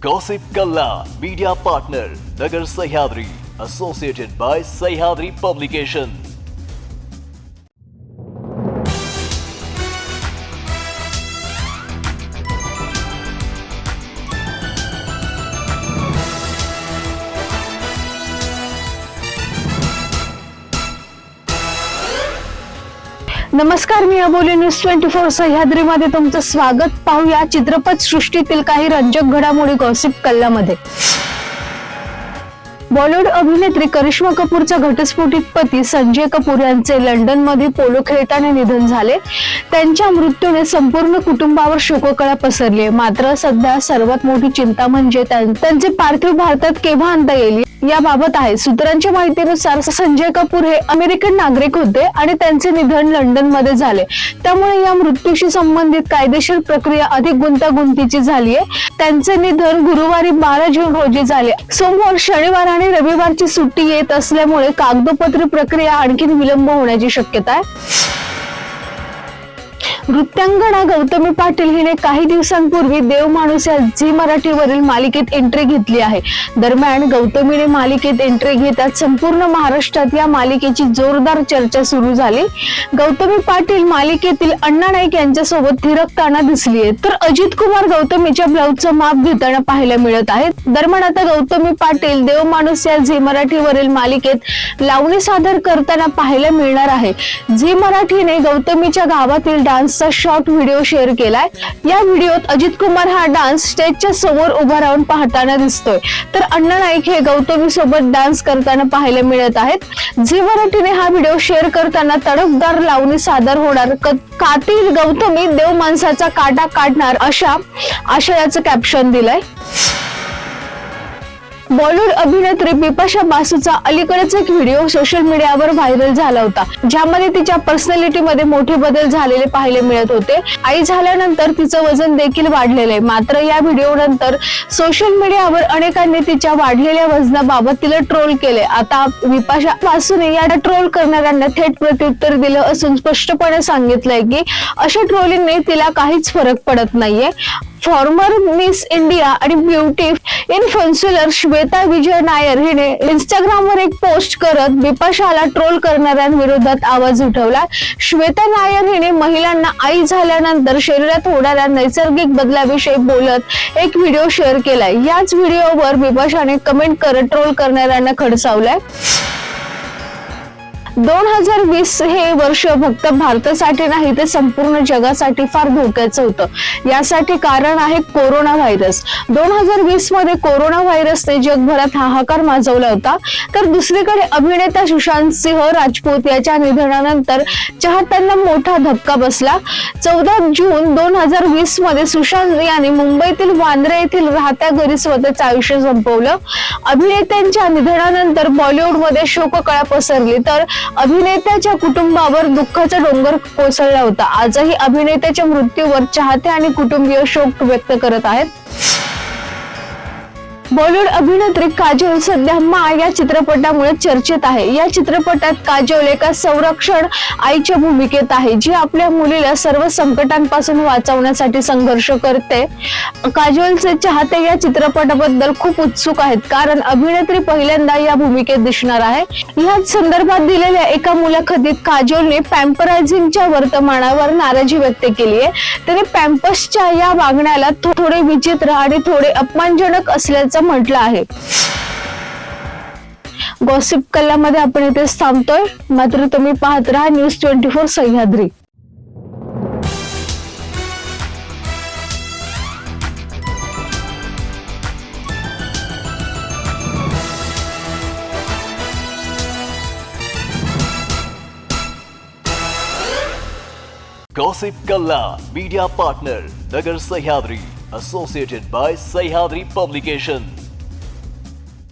Gossip Kalla Media Partner Nagar Sahyadri Associated by Sahyadri Publication नमस्कार मी Aboli news twenty four सह्याद्रीमध्ये तुमचं स्वागत. पाहूया चित्रपट सृष्टीतील काही रंजक घडामोडी गॉसिप कल्लामध्ये. बॉलिवूड अभिनेत्री करिश्मा कपूरचा घटस्फोटित पती संजय कपूर यांचे लंडनमध्ये पोलो खेळताना निधन झाले. त्यांच्या मृत्यूने संपूर्ण कुटुंबावर शोककळा पसरली. मात्र सध्या सर्वात मोठी चिंता म्हणजे त्यांचे पार्थिव भारतात केव्हा आणता येईल? याबाबत आहे. सूत्रांच्या माहितीनुसार संजय कपूर हे अमेरिकन नागरिक होते आणि त्यांचे निधन लंडनमध्ये झाले. त्यामुळे या मृत्यूशी संबंधित कायदेशीर प्रक्रिया अधिक गुंतागुंतीची झाली आहे त्यांचे निधन गुरुवारी बारा जून रोजी झाले. सोमवार शनिवार आणि रविवारची सुट्टी येत असल्यामुळे कागदोपत्री प्रक्रिया आणखी विलंब होण्याची शक्यता आहे. नृत्यांगना गौतमी पाटील हिने काही दिवसांपूर्वी देव माणूस या झी मराठीवरील मालिकेत एंट्री घेतली आहे. दरम्यान गौतमीने मालिकेत एंट्री घेताच संपूर्ण महाराष्ट्रात या मालिकेची जोरदार चर्चा सुरू झाली. गौतमी पाटील मालिकेतील अण्णा नाईक यांच्यासोबत थिरकताना दिसली आहे तर अजित कुमार गौतमीच्या ब्लाऊजचं माप घेताना पाहायला मिळत आहे दरम्यान आता गौतमी पाटील देव माणूस या झी मराठीवरील मालिकेत लावणी सादर करताना पाहायला मिळणार आहे. झी मराठीने गौतमीच्या गावातील डान्स डान्सचा शॉर्ट व्हिडिओ शेअर केलाय. या व्हिडिओत अजित कुमार हा डान्स स्टेजच्या समोर उभा राहून पाहताना दिसतोय. तर अण्णा नाईक हे गौतमी सोबत डान्स करताना पाहायला मिळत आहेत. झी मराठीने हा व्हिडिओ शेअर करताना तडफदार लावणी सादर होणार. कातील गौतमी देव माणसाचा काटा काढणार अशा आशयाचं कॅप्शन दिलंय. बॉलिवूड अभिनेत्री बिपाशा बासूचा अलीकडेच एक व्हिडिओ सोशल मीडियावर व्हायरल झाला होता ज्यामध्ये तिच्या पर्सनॅलिटी मध्ये मोठे बदल झालेले पाहायला मिळत होते. आई झाल्यानंतर तिचं वजन देखील वाढलेलं आहे. मात्र या व्हिडिओ नंतर सोशल मीडियावर अनेकांनी तिच्या वाढलेल्या वजनाबाबत तिला ट्रोल केले आता बिपाशा बासूने या ट्रोल करणाऱ्यांना थेट प्रत्युत्तर दिलं असून स्पष्टपणे सांगितलंय की अशा ट्रोलिंगने तिला काहीच फरक पडत नाहीये. फॉर्मर मिस इंडिया आणि ब्युटी इन्फ्लुएन्सर श्वेता विजय नायर हिने इंस्टाग्रामवर एक पोस्ट करत बिपाशाला ट्रोल करणाऱ्यांविरोधात आवाज उठवला. श्वेता नायर हिने महिलांना आई झाल्यानंतर शरीरात होणाऱ्या नैसर्गिक बदलाविषयी बोलत एक व्हिडिओ शेअर केलाय. याच व्हिडिओवर बिपाशाने कमेंट करत ट्रोल करणाऱ्यांना खडसावलाय. दोन हजार वीस हे वर्ष फक्त भारतासाठी नाही ते संपूर्ण जगासाठी फार धोक्याचं होतं. यासाठी कारण आहे कोरोना व्हायरस. दोन हजार वीसमध्ये कोरोना व्हायरसने जगभरात हाहाकार माजवला होता. तर दुसरीकडे अभिनेता सुशांत सिंह राजपूत याच्या निधनानंतर चाहत्यांना मोठा धक्का बसला. चौदा जून दोन हजार वीसमध्ये सुशांत यांनी मुंबईतील वांद्रे येथील राहत्या घरी स्वतःचं आयुष्य संपवलं. अभिनेत्यांच्या निधनानंतर बॉलिवूडमध्ये शोककळा पसरली. तर अभिनेत्याच्या कुटुंबावर दुःखाचा डोंगर कोसळला होता. आजही अभिनेत्याच्या मृत्यूवर चाहते आणि कुटुंबीय शोक व्यक्त करत आहेत. बॉलिवूड अभिनेत्री काजोल सध्या मा या चित्रपटामुळे चर्चेत आहे. या चित्रपटात काजोल एका संरक्षण आईच्या भूमिकेत आहे जी आपल्या मुलीला सर्व संकटांपासून वाचवण्यासाठी संघर्ष करते. काजोलचे चाहते या चित्रपटाबद्दल खूप उत्सुक आहेत कारण अभिनेत्री पहिल्यांदा या भूमिकेत दिसणार आहे. याच संदर्भात दिलेल्या एका मुलाखतीत काजोलने पॅम्परायझिंगच्या वर्तमानावर नाराजी व्यक्त केली आहे. त्याने पॅम्पसच्या या वागण्याला थोडे विचित्र आणि थोडे अपमानजनक असल्याचं म्हटलं आहे. गॉसिप कल्लामध्ये आपण इथेच थांबतोय. मात्र तुम्ही पाहत राहा news twenty four Sahyadri. Gossip कल्ला Media Partner, Nagar Sahyadri Associated by Sahyadri Publication